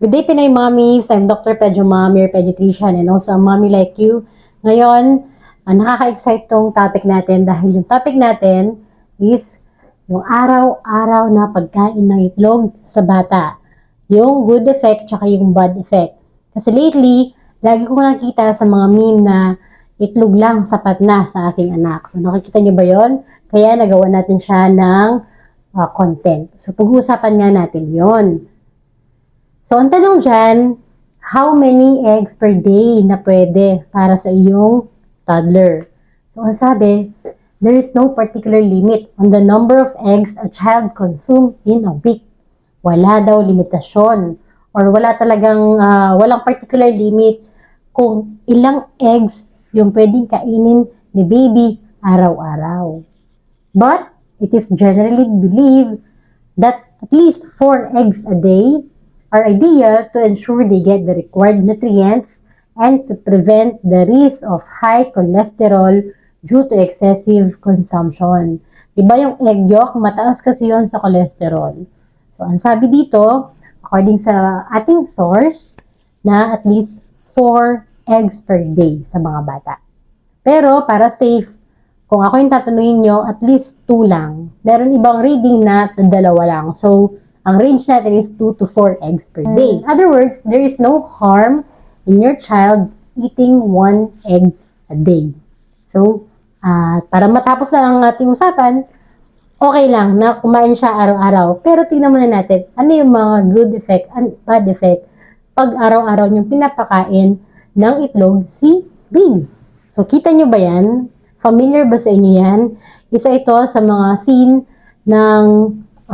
Good day, Pinay Mommies. I'm Dr. Pedro your pediatrician, and also a mommy like you. Ngayon, ah, nakaka-excite tong topic natin dahil yung topic natin is yung araw-araw na pagkain ng itlog sa bata. Yung good effect tsaka yung bad effect. Kasi lately, lagi ko nakikita sa mga meme na itlog lang sapat na sa aking anak. So nakikita niyo ba yon? Kaya nagawa natin siya ng ah, content. So pag-uusapan nga natin yon. So, ang tanong dyan, how many eggs per day na pwede para sa iyong toddler? So, ang sabi, there is no particular limit on the number of eggs a child consume in a week. Wala daw limitasyon or wala talagang, ah, walang particular limit kung ilang eggs yung pwedeng kainin ni baby araw-araw. But, it is generally believed that at least 4 eggs a day are ideal to ensure they get the required nutrients and to prevent the risk of high cholesterol due to excessive consumption. Diba yung egg yolk, mataas kasi yon sa cholesterol. So, ang sabi dito, according sa ating source, na at least 4 eggs per day sa mga bata. Pero para safe, kung ako yung tatanungin nyo, at least 2 lang. Meron ibang reading na dalawa lang. So, ang range natin is 2 to 4 eggs per day. In other words, there is no harm in your child eating 1 egg a day. So, ah, para matapos na ang ating usapan, okay lang na kumain siya araw-araw. Pero tingnan muna natin, ano yung mga good effect and bad effect pag araw-araw niyong pinapakain ng itlog si baby. So, kita niyo ba yan? Familiar ba sa inyo yan? Isa ito sa mga scene ng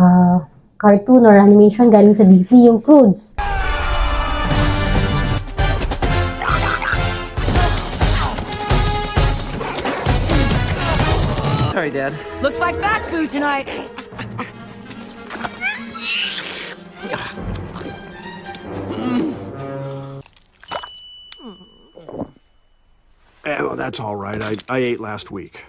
ah, cartoon or animation galing sa Disney, yung Croods. Sorry, Dad. Looks like fast food tonight. Eh, well, that's all right. I, I ate last week.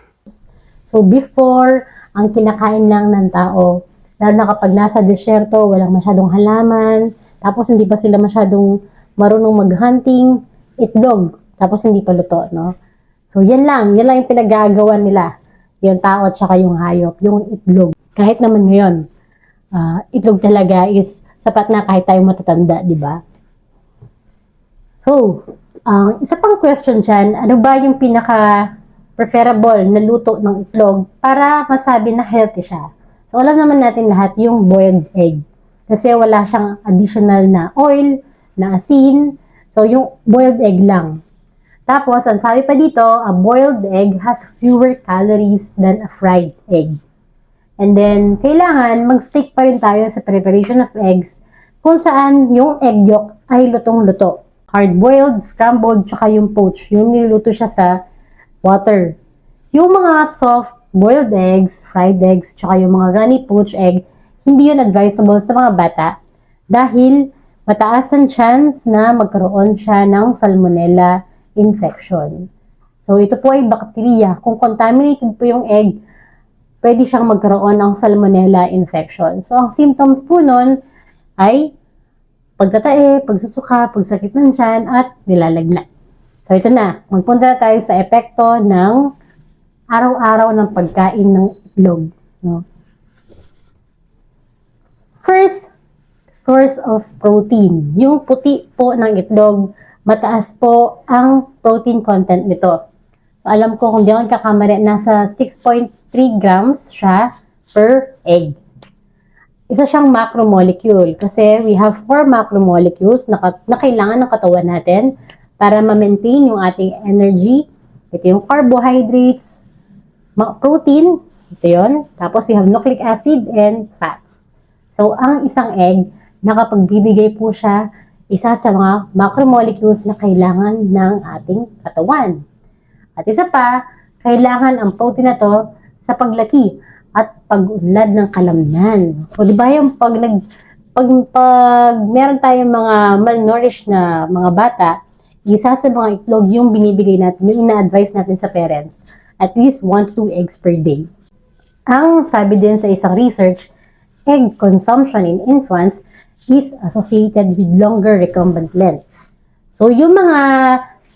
So before, ang kinakain lang ng tao, lalo na kapag nasa desyerto, walang masyadong halaman, tapos hindi pa sila masyadong marunong mag-hunting, itlog, tapos hindi pa luto, no? So yan lang, yan lang yung pinagagawa nila, yung tao at saka yung hayop, yung itlog. Kahit naman ngayon, ah, itlog talaga is sapat na kahit tayo matatanda, di ba? So, ang isa pang question dyan, ano ba yung pinaka preferable na luto ng itlog para masabi na healthy siya? So, alam naman natin lahat yung boiled egg. Kasi wala siyang additional na oil, na asin. So, yung boiled egg lang. Tapos, ang sabi pa dito, a boiled egg has fewer calories than a fried egg. And then, kailangan mag-stick pa rin tayo sa preparation of eggs kung saan yung egg yolk ay lutong-luto. Hard-boiled, scrambled, tsaka yung poached. Yung niluluto siya sa water. Yung mga soft boiled eggs, fried eggs, tsaka yung mga runny poached egg, hindi yun advisable sa mga bata dahil mataas ang chance na magkaroon siya ng salmonella infection. So, ito po ay bacteria. Kung contaminated po yung egg, pwede siyang magkaroon ng salmonella infection. So, ang symptoms po nun ay pagtatae, pagsusuka, pagsakit ng tiyan, at nilalagnat. So, ito na. Magpunta tayo sa epekto ng araw-araw ng pagkain ng itlog. No? First, source of protein. Yung puti po ng itlog, mataas po ang protein content nito. So, alam ko kung di ako kakamari, nasa 6.3 grams siya per egg. Isa siyang macromolecule kasi we have four macromolecules na, na kailangan ng katawan natin para ma-maintain yung ating energy. Ito yung carbohydrates, protein, ito yun. Tapos we have nucleic acid and fats. So, ang isang egg, nakapagbibigay po siya isa sa mga macromolecules na kailangan ng ating katawan. At isa pa, kailangan ang protein na to sa paglaki at pag-unlad ng kalamnan. So, di ba yung pag nag pag, pag meron tayong mga malnourished na mga bata, isa sa mga itlog yung binibigay natin, yung ina-advise natin sa parents, at least 1 to 2 eggs per day. Ang sabi din sa isang research, egg consumption in infants is associated with longer recumbent length. So, yung mga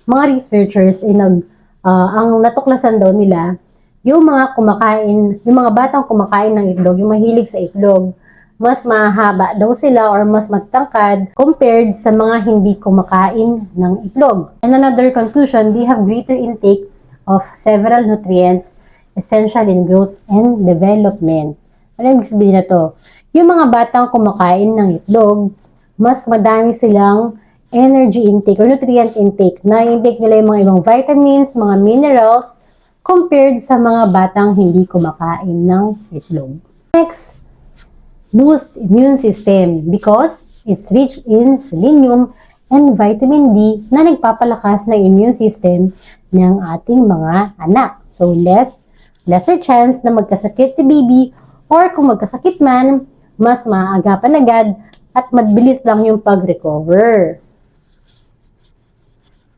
mga researchers ay nag ah, ang natuklasan daw nila yung mga kumakain, yung mga batang kumakain ng itlog, yung mahilig sa itlog, mas mahaba daw sila or mas matangkad compared sa mga hindi kumakain ng itlog. And another conclusion, they have greater intake of several nutrients essential in growth and development. Ano ibig sabihin na to? Yung mga batang kumakain ng itlog, mas madami silang energy intake or nutrient intake na intake nila yung mga ibang vitamins, mga minerals, compared sa mga batang hindi kumakain ng itlog. Next, boost immune system because it's rich in selenium and vitamin D na nagpapalakas ng immune system ng ating mga anak. So, less, lesser chance na magkasakit si baby or kung magkasakit man, mas maaagapan agad at mabilis lang yung pag-recover.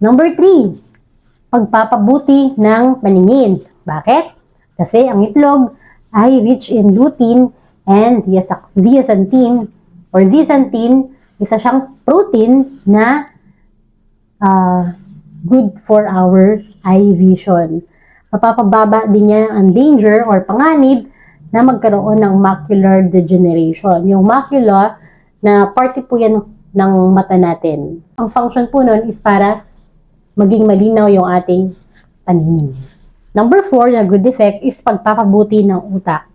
Number 3, pagpapabuti ng paningin. Bakit? Kasi ang itlog ay rich in lutein and zeax- zeaxanthin or zeaxanthin, isa siyang protein na ah, good for our eye vision. Mapapababa din niya ang danger or panganib na magkaroon ng macular degeneration. Yung macula na parte po yan ng mata natin. Ang function po nun is para maging malinaw yung ating paningin. Number four na good effect is pagpapabuti ng utak.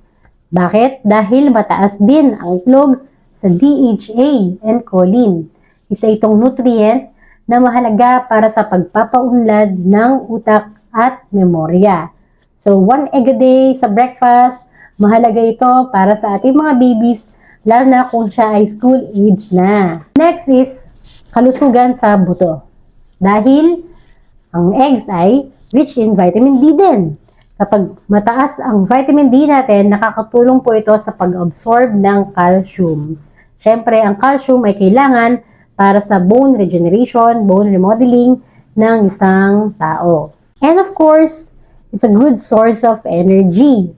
Bakit? Dahil mataas din ang itlog sa DHA and choline. Isa itong nutrient na mahalaga para sa pagpapaunlad ng utak at memorya. So, one egg a day sa breakfast, mahalaga ito para sa ating mga babies, lalo na kung siya ay school age na. Next is kalusugan sa buto. Dahil ang eggs ay rich in vitamin D din. Kapag mataas ang vitamin D natin, nakakatulong po ito sa pag-absorb ng calcium. Siyempre, ang calcium ay kailangan para sa bone regeneration, bone remodeling ng isang tao. And of course, it's a good source of energy.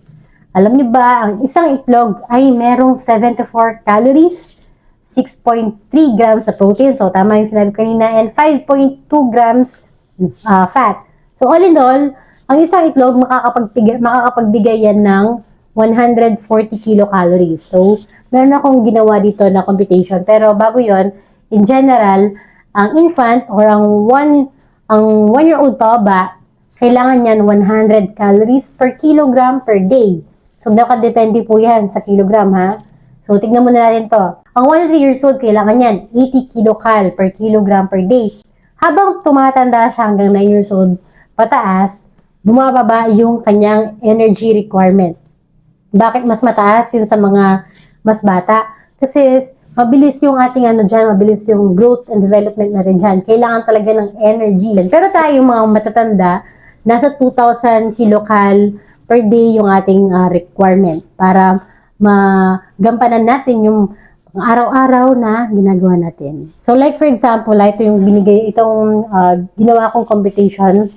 Alam niyo ba, ang isang itlog ay merong 74 calories, 6.3 grams sa protein, so tama yung sinabi kanina, and 5.2 grams uh, fat. So all in all, ang isang itlog makakapagbigay, makakapagbigay yan ng 140 kilocalories. So, meron akong ginawa dito na computation. Pero bago yon in general, ang infant or ang one ang one-year-old pababa, kailangan niyan 100 calories per kilogram per day. So, nakadepende po yan sa kilogram, ha? So, tignan muna natin to. Ang 1 years old, kailangan niyan 80 kilocal per kilogram per day. Habang tumatanda siya hanggang 9 years old, pataas, bumababa yung kanyang energy requirement. Bakit mas mataas yun sa mga mas bata? Kasi mabilis yung ating ano dyan, mabilis yung growth and development na rin dyan. Kailangan talaga ng energy. Pero tayo mga matatanda, nasa 2,000 kilocal per day yung ating ah, requirement para magampanan natin yung araw-araw na ginagawa natin. So like for example, like ito yung binigay, itong ah, ginawa kong computation.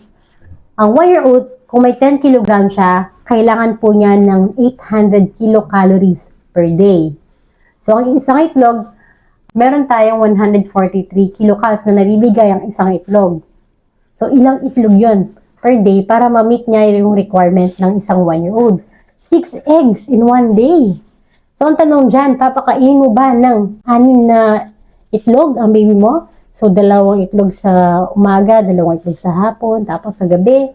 Ang 1-year-old, kung may 10 kg siya, kailangan po niya ng 800 kilocalories per day. So, ang isang itlog, meron tayong 143 kilocals na nabibigay ang isang itlog. So, ilang itlog yon per day para ma-meet niya yung requirement ng isang 1-year-old. 6 eggs in one day. So, ang tanong dyan, papakain mo ba ng anim na itlog ang baby mo? So, dalawang itlog sa umaga, dalawang itlog sa hapon, tapos sa gabi.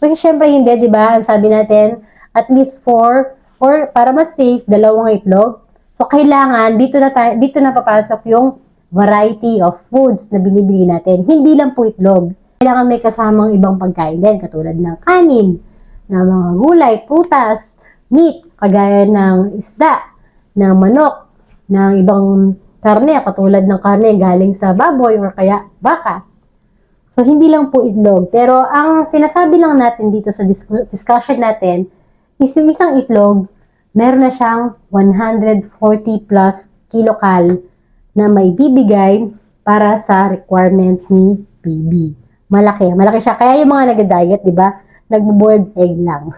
Kasi syempre hindi, di ba? Ang sabi natin, at least 4 for para mas safe, dalawang itlog. So kailangan dito na tayo, dito na papasok yung variety of foods na binibili natin. Hindi lang po itlog. Kailangan may kasamang ibang pagkain din katulad ng kanin, ng mga gulay, putas, meat, kagaya ng isda, ng manok, ng ibang karne, katulad ng karne galing sa baboy or kaya baka. So, hindi lang po itlog. Pero ang sinasabi lang natin dito sa discussion natin is isang itlog, meron na siyang 140 plus kilocal na may bibigay para sa requirement ni baby. Malaki. Malaki siya. Kaya yung mga nag-diet, di ba? Nagbo-boiled egg lang.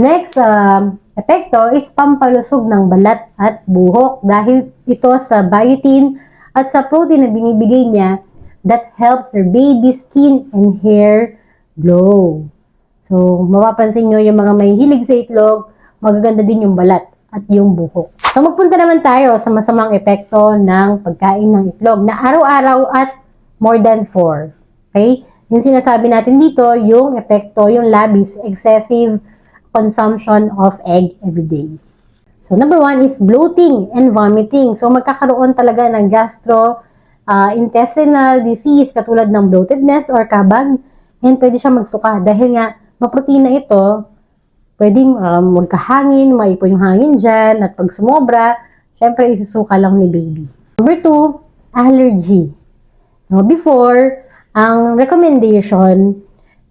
Next um, epekto is pampalusog ng balat at buhok dahil ito sa biotin at sa protein na binibigay niya that helps your baby skin and hair glow. So, mapapansin nyo yung mga may hilig sa itlog, magaganda din yung balat at yung buhok. So, magpunta naman tayo sa masamang epekto ng pagkain ng itlog na araw-araw at more than 4. Okay? Yung sinasabi natin dito, yung epekto, yung labis, excessive consumption of egg every day. So, number one is bloating and vomiting. So, magkakaroon talaga ng gastro uh, disease katulad ng bloatedness or kabag and pwede siya magsuka dahil nga maprotina ito, pwedeng um, magkahangin, maipon yung hangin dyan at pag sumobra, syempre isusuka lang ni baby. Number two, allergy. Now, before, ang recommendation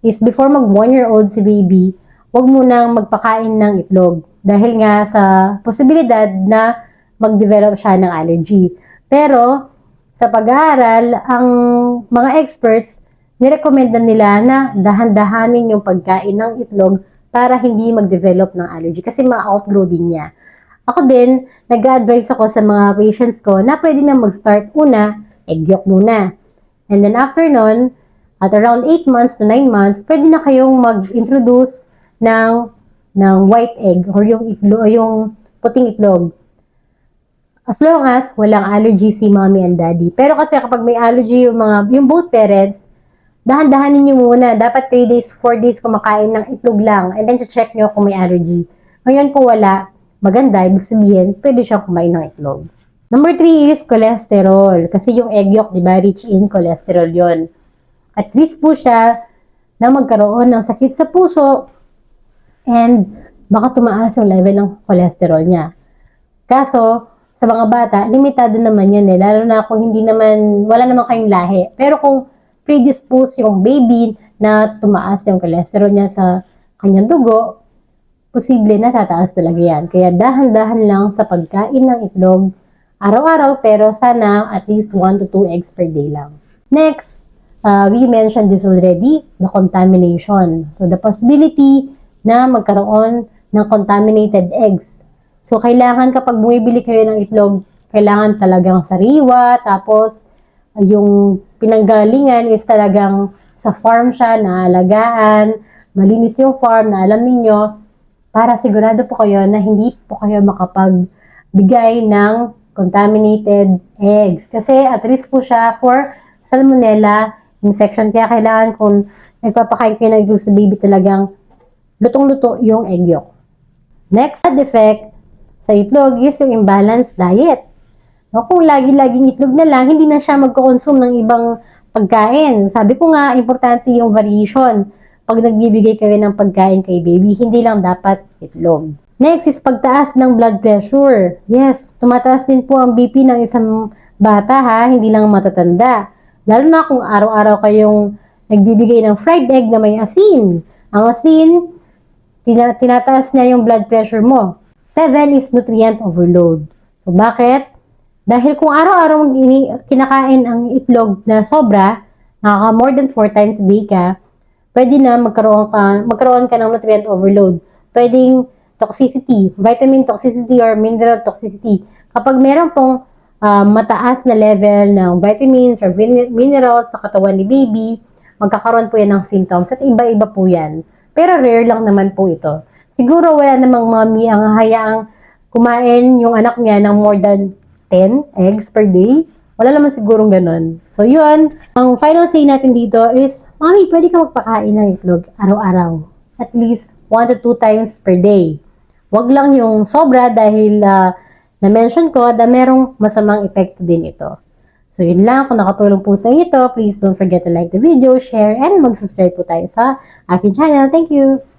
is before mag one year old si baby, huwag munang magpakain ng itlog dahil nga sa posibilidad na mag-develop siya ng allergy. Pero, sa pag-aaral, ang mga experts, nirekomenda nila na dahan-dahanin yung pagkain ng itlog para hindi mag-develop ng allergy kasi ma-outgrow din niya. Ako din, nag-advise ako sa mga patients ko na pwede na mag-start una, egg yolk muna. And then after nun, at around 8 months to 9 months, pwede na kayong mag-introduce ng, ng white egg or yung, itlo, yung puting itlog. As long as walang allergy si mommy and daddy. Pero kasi kapag may allergy yung mga, yung both parents, dahan-dahanin nyo muna. Dapat 3 days, 4 days kumakain ng itlog lang. And then check nyo kung may allergy. Ngayon kung wala, maganda, ibig sabihin, pwede siyang kumain ng itlog. Number 3 is cholesterol. Kasi yung egg yolk, di ba, rich in cholesterol yon. At least po siya na magkaroon ng sakit sa puso and baka tumaas yung level ng cholesterol niya. Kaso, sa mga bata, limitado naman yan eh. Lalo na kung hindi naman, wala naman kayong lahi. Pero kung predispose yung baby na tumaas yung cholesterol niya sa kanyang dugo, posible na tataas talaga yan. Kaya dahan-dahan lang sa pagkain ng itlog, araw-araw, pero sana at least 1 to 2 eggs per day lang. Next, uh, we mentioned this already, the contamination. So, the possibility na magkaroon ng contaminated eggs. So, kailangan kapag bumibili kayo ng itlog, kailangan talagang sariwa, tapos yung pinanggalingan is talagang sa farm siya, naalagaan, malinis yung farm, na alam ninyo, para sigurado po kayo na hindi po kayo makapagbigay ng contaminated eggs. Kasi at risk po siya for salmonella infection. Kaya kailangan kung nagpapakain kayo ng itlog sa baby talagang lutong-luto yung egg yolk. Next side effect sa itlog is yung imbalanced diet. No, kung lagi-laging itlog na lang, hindi na siya magko-consume ng ibang pagkain. Sabi ko nga, importante yung variation. Pag nagbibigay kayo ng pagkain kay baby, hindi lang dapat itlog. Next is pagtaas ng blood pressure. Yes, tumataas din po ang BP ng isang bata ha, hindi lang matatanda. Lalo na kung araw-araw kayong nagbibigay ng fried egg na may asin. Ang asin, tina- tinataas niya yung blood pressure mo. Seven is nutrient overload. So, bakit? Dahil kung araw-araw kinakain ang itlog na sobra, nakaka more than 4 times a day ka, pwede na magkaroon ka, magkaroon ka ng nutrient overload. Pwedeng toxicity, vitamin toxicity or mineral toxicity. Kapag meron pong ah, mataas na level ng vitamins or minerals sa katawan ni baby, magkakaroon po yan ng symptoms at iba-iba po yan. Pero rare lang naman po ito. Siguro wala namang mommy ang hayaang kumain yung anak niya ng more than 10 eggs per day. Wala naman sigurong ganun. So, yun. Ang final say natin dito is, Mami, pwede ka magpakain ng itlog araw-araw. At least 1 to 2 times per day. Huwag lang yung sobra dahil ah, na-mention ko na merong masamang epekto din ito. So, yun lang. Kung nakatulong po sa ito, please don't forget to like the video, share, and mag-subscribe po tayo sa aking channel. Thank you!